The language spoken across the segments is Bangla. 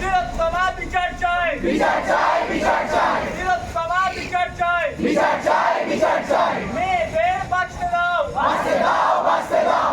তিলোত্তমা বিচার চাই বিচার চাই বিচার চাই বিচার চাই বিচার চাই বিচার চাই বাঁচতে দাও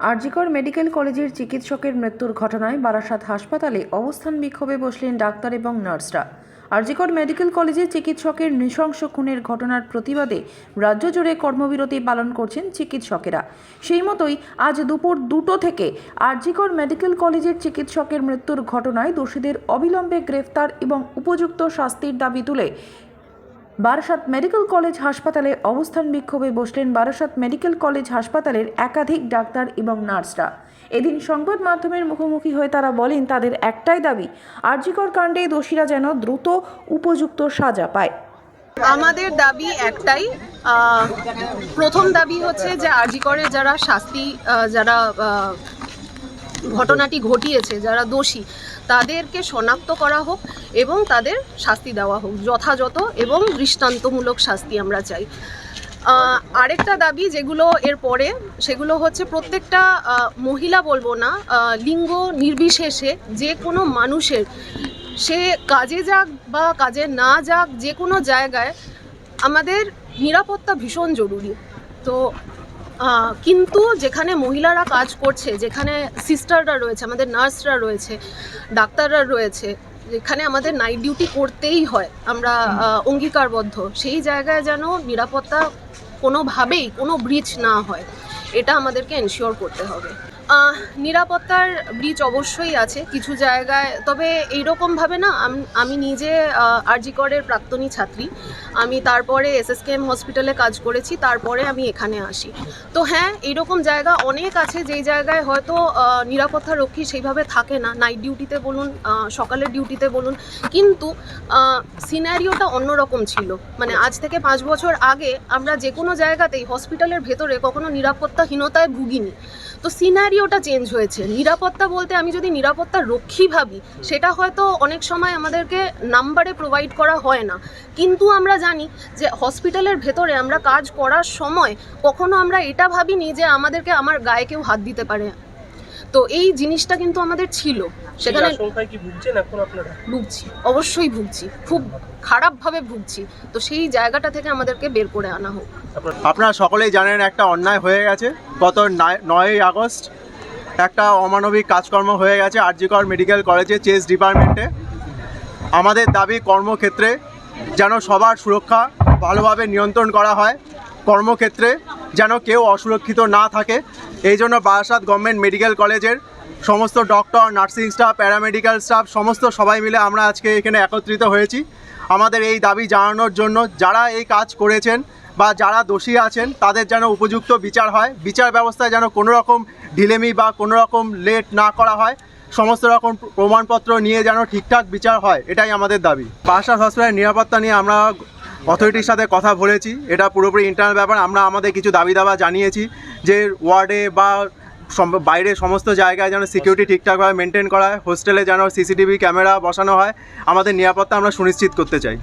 আরজিকর মেডিকেল কলেজের চিকিৎসকের মৃত্যুর ঘটনায় বারাসাত হাসপাতালে অবস্থান বিক্ষোভে বসলেন ডাক্তার এবং নার্সরা। আরজিকর মেডিকেল কলেজে চিকিৎসকের নৃশংস খুনের ঘটনার প্রতিবাদে রাজ্য জুড়ে কর্মবিরতি পালন করছেন চিকিৎসকেরা। সেই মতোই আজ দুপুর দুটো থেকে আরজিকর মেডিকেল কলেজের চিকিৎসকের মৃত্যুর ঘটনায় দোষীদের অবিলম্বে গ্রেফতার এবং উপযুক্ত শাস্তির দাবি তুলে বারাসাত মেডিকেল কলেজ হাসপাতালে অবস্থান বিক্ষোভে বসলেন বারাসাত মেডিকেল কলেজ হাসপাতালের একাধিক ডাক্তার এবং নার্সরা। এদিন সংবাদ মাধ্যমের মুখোমুখি হয়ে তারা বলেন, তাদের একটাই দাবি, আরজিকর কাণ্ডে দোষীরা যেন দ্রুত উপযুক্ত সাজা পায়। আমাদের দাবি একটাই প্রথম দাবি হচ্ছে যে আরজিকরের যারা শাস্তি যারা ঘটনাটি ঘটিয়েছে, যারা দোষী, তাদেরকে শনাক্ত করা হোক এবং তাদের শাস্তি দেওয়া হোক, যথাযথ এবং দৃষ্টান্তমূলক শাস্তি আমরা চাই। আরেকটা দাবি যেগুলো এর পরে, সেগুলো হচ্ছে প্রত্যেকটা মহিলা বলব না লিঙ্গ নির্বিশেষে যে কোনো মানুষের, সে কাজে যাক বা কাজে না যাক, যে কোনো জায়গায় আমাদের নিরাপত্তা ভীষণ জরুরি। তো কিন্তু যেখানে মহিলারা কাজ করছে যেখানে সিস্টাররা রয়েছে আমাদের নার্সরা রয়েছে ডাক্তাররা রয়েছে যেখানে আমাদের নাইট ডিউটি করতেই হয় আমরা অঙ্গীকারবদ্ধ সেই জায়গায় যেন নিরাপত্তা কোনোভাবেই কোনো ব্রিচ না হয়। এটা আমাদেরকে এনশিওর করতে হবে। নিরাপত্তার ব্রিচ অবশ্যই আছে কিছু জায়গায়, তবে এইরকমভাবে না, আমি নিজে আরজিকরের প্রাক্তনী ছাত্রী। আমি তারপরে এসএসকেএম হসপিটালে কাজ করেছি, তারপরে আমি এখানে আসি। তো হ্যাঁ এইরকম জায়গা অনেক আছে, যেই জায়গায় হয়তো নিরাপত্তা রক্ষী সেইভাবে থাকে না। নাইট ডিউটিতে বলুন সকালের ডিউটিতে বলুন। কিন্তু সিনারিওটা অন্যরকম ছিল। মানে আজ থেকে পাঁচ বছর আগে আমরা যে কোনো জায়গাতেই হসপিটালের ভেতরে কখনো নিরাপত্তাহীনতায় ভুগিনি। তো সিনারিওটা চেঞ্জ হয়েছে। নিরাপত্তা বলতে আমি যদি নিরাপত্তা রক্ষী ভাবি, সেটা হয়তো অনেক সময় আমাদেরকে নাম্বারে প্রোভাইড করা হয় না। কিন্তু আমরা জানি যে হসপিটালের ভেতরে আমরা কাজ করার সময় কখনো আমরা এটা ভাবিনি যে আমাদেরকে আমার গায়ে কেউ হাত দিতে পারে। তো এই জিনিসটা কিন্তু আমাদের ছিল। সেখানে আশঙ্কায় কি ভুগছেন এখন আপনারা? ভুগছি অবশ্যই ভুগছি খুব খারাপভাবে ভুগছি। তো সেই জায়গাটা থেকে আমাদেরকে বের করে আনা হোক। আপনারা সকলেই জানেন একটা অন্যায় হয়ে গেছে। গত নয়- নয়ই আগস্ট একটা অমানবিক কাজকর্ম হয়ে গেছে আরজিকর মেডিকেল কলেজে চেস ডিপার্টমেন্টে। আমাদের দাবি কর্মক্ষেত্রে যেন সবার সুরক্ষা ভালোভাবে নিয়ন্ত্রণ করা হয়। কর্মক্ষেত্রে যেন কেউ অসুরক্ষিত না থাকে। এই জন্য বারাসাত গভর্নমেন্ট মেডিকেল কলেজের সমস্ত doctor, nursing staff, paramedical staff, সমস্ত সবাই মিলে আমরা আজকে এখানে একত্রিত হয়েছি। আমাদের এই দাবি জানানোর জন্য যারা এই কাজ করেছেন বা যারা দোষী আছেন, তাদের যেন উপযুক্ত বিচার হয়। বিচার ব্যবস্থায় যেন কোনো রকম ঢিলেমি বা কোনো রকম লেট না করা হয়। সমস্ত রকম প্রমাণপত্র নিয়ে যেন ঠিকঠাক বিচার হয়, এটাই আমাদের দাবি। বারাসাত হসপিটালের নিরাপত্তা নিয়ে আমরা অথরিটির সাথে কথা বলেছি এটা পুরোপুরি ইন্টারনাল ব্যাপার আমরা আমাদের কিছু দাবি দাবা জানিয়েছি যে ওয়ার্ডে বা বাইরে সমস্ত জায়গায় যেন সিকিউরিটি ঠিকঠাকভাবে মেনটেন করা হয় হোস্টেলে যেন সিসিটিভি ক্যামেরা বসানো হয় আমাদের নিরাপত্তা আমরা সুনিশ্চিত করতে চাই।